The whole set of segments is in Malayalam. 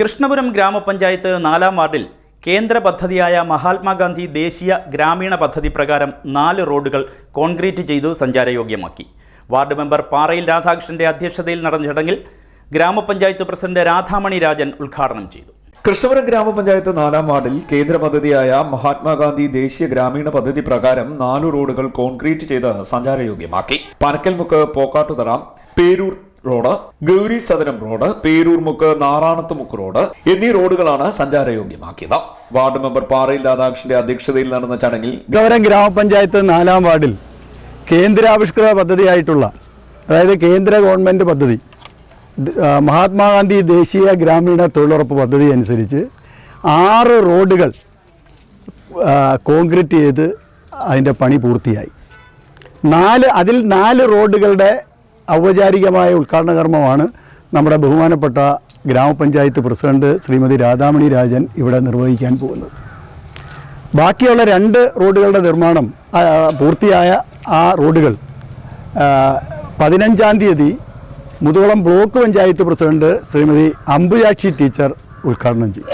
കൃഷ്ണപുരം ഗ്രാമപഞ്ചായത്ത് നാലാം വാർഡിൽ കേന്ദ്ര പദ്ധതിയായ മഹാത്മാഗാന്ധി ദേശീയ ഗ്രാമീണ പദ്ധതി പ്രകാരം നാല് റോഡുകൾ കോൺക്രീറ്റ് ചെയ്തു സഞ്ചാരയോഗ്യമാക്കി. വാർഡ് മെമ്പർ പാറയിൽ രാധാകൃഷ്ണന്റെ അധ്യക്ഷതയിൽ നടന്ന ചടങ്ങിൽ ഗ്രാമപഞ്ചായത്ത് പ്രസിഡന്റ് രാധാമണി രാജൻ ഉദ്ഘാടനം ചെയ്തു. കൃഷ്ണപുരം ഗ്രാമപഞ്ചായത്ത് നാലാം വാർഡിൽ കേന്ദ്ര പദ്ധതിയായ മഹാത്മാഗാന്ധി ദേശീയ ഗ്രാമീണ പദ്ധതി പ്രകാരം നാലു റോഡുകൾ കോൺക്രീറ്റ് ചെയ്ത് സഞ്ചാരയോഗ്യമാക്കി. Panakkalmukku Pokkattuthara Peroor road Gauri Sadanam road Peroor Mukku Naranathu Mukku road എന്നീ റോഡുകളാണ് സഞ്ചാരയോഗ്യമാക്കിയത്. വാർഡ് മെമ്പർ പാറയിൽ രാധാകൃഷ്ണന്റെ അധ്യക്ഷതയിൽ നടന്ന ചടങ്ങിൽ ഗൗരം ഗ്രാമപഞ്ചായത്ത് നാലാം വാർഡിൽ കേന്ദ്രാവിഷ്കൃത പദ്ധതിയായിട്ടുള്ള അതായത് കേന്ദ്ര ഗവൺമെന്റ് പദ്ധതി മഹാത്മാഗാന്ധി ദേശീയ ഗ്രാമീണ തൊഴിലുറപ്പ് പദ്ധതി അനുസരിച്ച് ആറ് റോഡുകൾ കോൺക്രീറ്റ് ചെയ്ത് അതിന്റെ പണി പൂർത്തിയായി. നാല് അതിൽ നാല് റോഡുകളുടെ ഔപചാരികമായ ഉദ്ഘാടന കർമ്മമാണ് നമ്മുടെ ബഹുമാനപ്പെട്ട ഗ്രാമപഞ്ചായത്ത് പ്രസിഡന്റ് ശ്രീമതി രാധാമണി രാജൻ ഇവിടെ നിർവഹിക്കാൻ പോകുന്നത്. ബാക്കിയുള്ള രണ്ട് റോഡുകളുടെ നിർമ്മാണം പൂർത്തിയായ ആ റോഡുകൾ പതിനഞ്ചാം തീയതി Muthukulam block panchayat president Shrimati Ambuyakshi teacher ഉദ്ഘാടനം ചെയ്യും.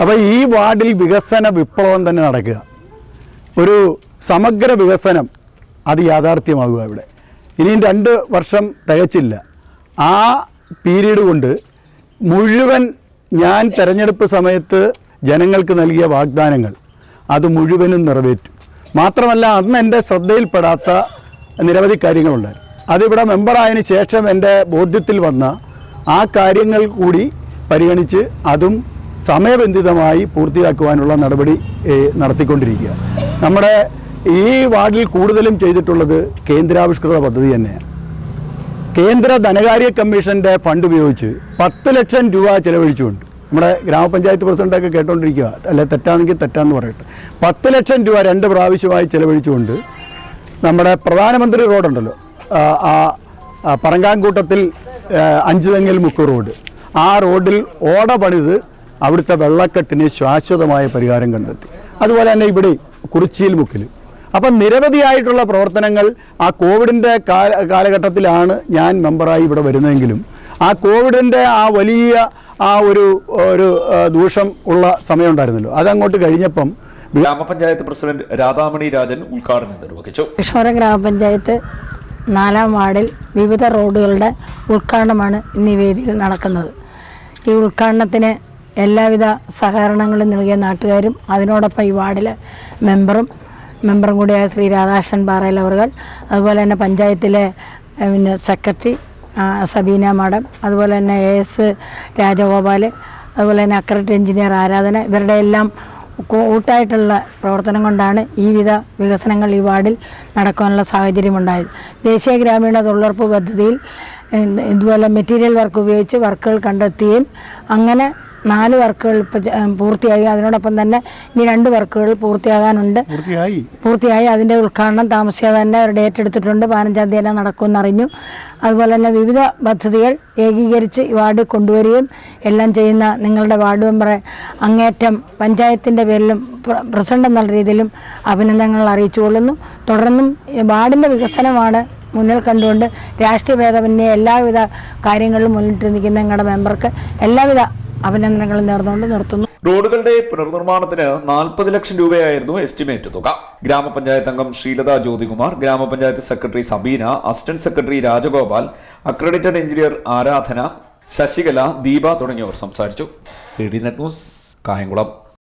അപ്പോൾ ഈ വാർഡിൽ വികസന വിപ്ലവം തന്നെ നടക്കുക. ഒരു സമഗ്ര വികസനം അത് യാഥാർത്ഥ്യമാകുക ഇവിടെ. ഇനിയും രണ്ട് വർഷം തികച്ചില്ല. ആ പീരീഡ് കൊണ്ട് മുഴുവൻ ഞാൻ തെരഞ്ഞെടുപ്പ് സമയത്ത് ജനങ്ങൾക്ക് നൽകിയ വാഗ്ദാനങ്ങൾ അത് മുഴുവനും നിറവേറ്റും. മാത്രമല്ല അന്ന് എന്റെ ശ്രദ്ധയിൽപ്പെടാത്ത നിരവധി കാര്യങ്ങളുണ്ടായിരുന്നു അതിവിടെ മെമ്പറായതിന് ശേഷം എന്റെ ബോധ്യത്തിൽ വന്ന ആ കാര്യങ്ങൾ കൂടി പരിഗണിച്ച് അതും സമയബന്ധിതമായി പൂർത്തിയാക്കുവാനുള്ള നടപടി നടത്തിക്കൊണ്ടിരിക്കുക. നമ്മുടെ ഈ വാർഡിൽ കൂടുതലും ചെയ്തിട്ടുള്ളത് കേന്ദ്രാവിഷ്കൃത പദ്ധതി തന്നെയാണ്. കേന്ദ്ര ധനകാര്യ കമ്മീഷന്റെ ഫണ്ട് ഉപയോഗിച്ച് പത്ത് ലക്ഷം രൂപ ചെലവഴിച്ചുകൊണ്ട് നമ്മുടെ ഗ്രാമപഞ്ചായത്ത് പ്രസിഡന്റൊക്കെ കേട്ടോണ്ടിരിക്കുക അല്ലെ തെറ്റാണെങ്കിൽ തെറ്റാന്ന് പറയട്ടെ. പത്ത് ലക്ഷം രൂപ രണ്ട് പ്രാവശ്യമായി ചെലവഴിച്ചുകൊണ്ട് നമ്മുടെ പ്രധാനമന്ത്രി റോഡുണ്ടല്ലോ ആ, പറങ്കാൻകൂട്ടത്തിൽ ആ, അഞ്ചുതെങ്ങിൽ മുക്ക് റോഡ്. ആ റോഡിൽ ഓട പണിത് അവിടുത്തെ വെള്ളക്കെട്ടിന് ശാശ്വതമായ പരിഹാരം കണ്ടെത്തി. അതുപോലെ തന്നെ ഇവിടെ കുറിച്ചിയിൽ മുക്കിൽ അപ്പം നിരവധിയായിട്ടുള്ള പ്രവർത്തനങ്ങൾ ആ കോവിഡിന്റെ കാലഘട്ടത്തിലാണ് ഞാൻ മെമ്പറായി ഇവിടെ വരുന്നതെങ്കിലും ആ കോവിഡിന്റെ ആ വലിയ ആ ഒരു ഒരു ദൂഷം ഉള്ള സമയമുണ്ടായിരുന്നല്ലോ. അതങ്ങോട്ട് കഴിഞ്ഞപ്പം ഗ്രാമപഞ്ചായത്ത് പ്രസിഡന്റ് രാധാമണി രാജൻ ഉദ്ഘാടനം നിർവഹിച്ചു. കിഷോര ഗ്രാമപഞ്ചായത്ത് നാലാം വാർഡിൽ വിവിധ റോഡുകളുടെ ഉദ്ഘാടനമാണ് ഇന്ന് ഈ വേദിയിൽ നടക്കുന്നത്. ഈ ഉദ്ഘാടനത്തിന് എല്ലാവിധ സഹകരണങ്ങളും നൽകിയ നാട്ടുകാരും അതിനോടൊപ്പം ഈ വാർഡിലെ മെമ്പറും മെമ്പറും കൂടിയായ ശ്രീ രാധാകൃഷ്ണൻ പാറയിൽ അവർ അതുപോലെ തന്നെ പഞ്ചായത്തിലെ പിന്നെ സെക്രട്ടറി സബീന മാഡം അതുപോലെ തന്നെ എ എസ് രാജഗോപാൽ അതുപോലെ തന്നെ അക്രട്ട് എഞ്ചിനീയർ ആരാധന ഇവരുടെ എല്ലാം കൂട്ടായിട്ടുള്ള പ്രവർത്തനം കൊണ്ടാണ് ഈ വിധ വികസനങ്ങൾ ഈ വാർഡിൽ നടക്കാനുള്ള സാഹചര്യമുണ്ടായത്. ദേശീയ ഗ്രാമീണ തൊഴിലുറപ്പ് പദ്ധതിയിൽ ഇതുപോലെ മെറ്റീരിയൽ വർക്ക് ഉപയോഗിച്ച് വർക്കുകൾ കണ്ടെത്തുകയും അങ്ങനെ നാല് വർക്കുകൾ ഇപ്പോൾ പൂർത്തിയായി. അതിനോടൊപ്പം തന്നെ ഇനി രണ്ട് വർക്കുകൾ പൂർത്തിയാകാനുണ്ട്. പൂർത്തിയായി. അതിന്റെ ഉദ്ഘാടനം താമസിയാതെ തന്നെ അവർ ഡേറ്റ് എടുത്തിട്ടുണ്ട്. പതിനഞ്ചാം തീയതി നടക്കുമെന്ന് അറിഞ്ഞു. അതുപോലെ തന്നെ വിവിധ പദ്ധതികൾ ഏകീകരിച്ച് വാർഡിൽ കൊണ്ടുവരികയും എല്ലാം ചെയ്യുന്ന നിങ്ങളുടെ വാർഡ് മെമ്പറെ അങ്ങേറ്റം പഞ്ചായത്തിന്റെ പേരിലും പ്ര- പ്രസിഡന്റ് എന്നുള്ള രീതിയിലും അഭിനന്ദനങ്ങൾ അറിയിച്ചു കൊള്ളുന്നു തുടർന്നും വാർഡിന്റെ വികസനമാണ് മുന്നിൽ കണ്ടുകൊണ്ട് രാഷ്ട്രീയ ഭേദമന്യേ എല്ലാവിധ കാര്യങ്ങളിലും മുന്നിട്ട് നിൽക്കുന്ന ഞങ്ങളുടെ മെമ്പർക്ക് എല്ലാവിധ അഭിനന്ദനങ്ങളും നേർന്നുകൊണ്ട് നിർത്തുന്നു. റോഡുകളുടെ പുനർനിർമ്മാണത്തിന് നാൽപ്പത് ലക്ഷം രൂപയായിരുന്നു എസ്റ്റിമേറ്റ് തുക. ഗ്രാമപഞ്ചായത്ത് അംഗം ശ്രീലത ജ്യോതികുമാർ ഗ്രാമപഞ്ചായത്ത് secretary Sabeena assistant secretary Rajagopal accredited engineer Aradhana Sasikala Deepa തുടങ്ങിയവർ സംസാരിച്ചു. C D net news Kayamkulam.